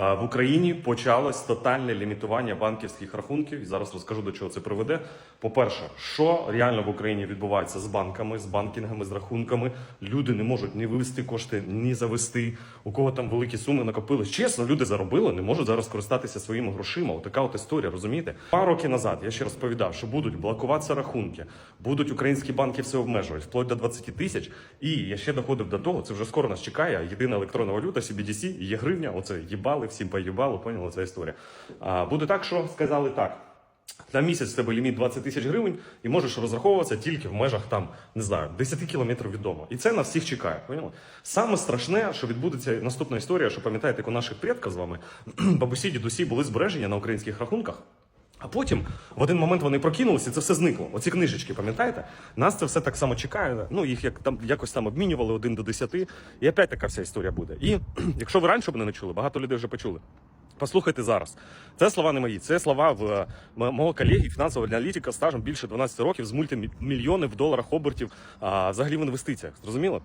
В Україні почалось тотальне лімітування банківських рахунків. І зараз розкажу до чого це приведе. По-перше, що реально в Україні відбувається з банками, з банкінгами, з рахунками. Люди не можуть ні вивести кошти, ні завести. У кого там великі суми накопились. Чесно, люди заробили, не можуть зараз користатися своїми грошима. Отака от історія, розумієте? Два роки назад я ще розповідав, що будуть блокуватися рахунки, будуть українські банки все обмежувати, вплоть до 20 тисяч. І я ще доходив до того, це вже скоро нас чекає. Єдина електронна валюта, CBDC, є гривня. Оце їбали, всім поїбало, поняла ця історія. А буде так, що сказали так. На місяць в тебе ліміт 20 тисяч гривень, і можеш розраховуватися тільки в межах там, не знаю, 10 кілометрів від дому. І це на всіх чекає. Поняли? Саме страшне, що відбудеться наступна історія, що пам'ятаєте, як у наших предків з вами бабусі, дідусі були збереження на українських рахунках. А потім в один момент вони прокинулися, і це все зникло. Оці книжечки, пам'ятаєте? Нас це все так само чекає. Ну їх як там якось там обмінювали один до десяти, і опять така вся історія буде. І якщо ви раніше б не чули, багато людей вже почули. Послухайте зараз. Це слова не мої, це слова в е, мого колеги, фінансового аналітика стажем більше 12 років з мультимільйонів в доларах обертів, а взагалі в інвестиціях. Зрозуміло?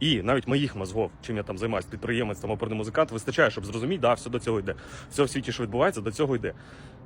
І навіть моїх мозгов, чим я там займаюся, підприємець, там оперний музикант, вистачає, щоб зрозуміти, да, все до цього йде. Все в світі, що відбувається, до цього йде.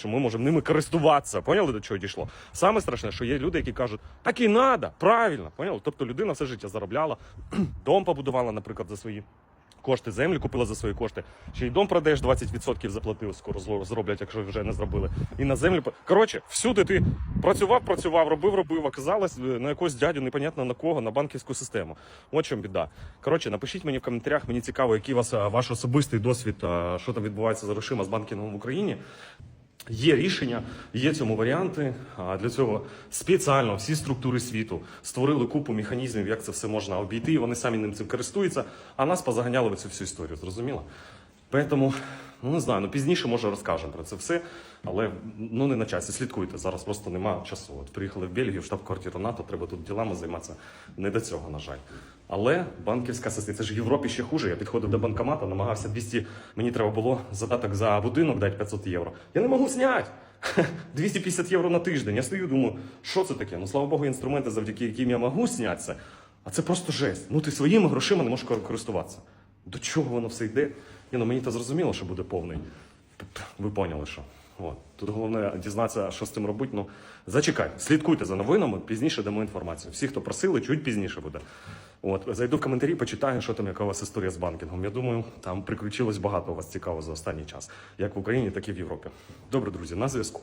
що ми можемо ними користуватися. Поняли до чого дійшло? Саме страшне, що є люди, які кажуть, так і надо, правильно, поняли? Тобто людина все життя заробляла, дом побудувала, наприклад, за свої. Кошти землю купила за свої кошти. Ще й дом продаєш 20% заплатив, скоро зроблять, якщо вже не зробили. І на землю коротше, всюди ти працював, працював, робив, робив, оказалось е, на якогось дядю, непонятно на кого, на банківську систему. От чому біда. Коротше, напишіть мені в коментарях, мені цікаво, який у вас ваш особистий досвід, що там відбувається з грошима з банкінгом в Україні. Є рішення, є цьому варіанти. А для цього спеціально всі структури світу створили купу механізмів, як це все можна обійти. Вони самі ним цим користуються, а нас позаганяли в цю всю історію. Зрозуміло? Тому, ну не знаю, ну пізніше може розкажемо про це все, але ну не на часі. Слідкуйте. Зараз просто немає часу. От приїхали в Бельгію, в штаб-квартиру НАТО, треба тут ділами займатися. Не до цього, на жаль. Але банківська система, це ж в Європі ще хуже. Я підходив до банкомата, намагався 200, мені треба було задаток за будинок дати 500 євро. Я не можу зняти. 250 євро на тиждень. Я стою, думаю, що це таке? Ну слава Богу, інструменти, завдяки яким я можу зняти це. А це просто жесть. Ну ти своїми грошима не можеш користуватися. До чого воно все йде? Ні, ну мені то зрозуміло, що буде повний. Ви поняли, що. От. Тут головне дізнатися, що з цим робити. Ну, зачекай, слідкуйте за новинами, пізніше дамо інформацію. Всі, хто просили, чуть пізніше буде. От, зайду в коментарі, почитаю, що там, яка у вас історія з банкінгом. Я думаю, там приключилось багато у вас цікаво за останній час, як в Україні, так і в Європі. Добре, друзі, на зв'язку.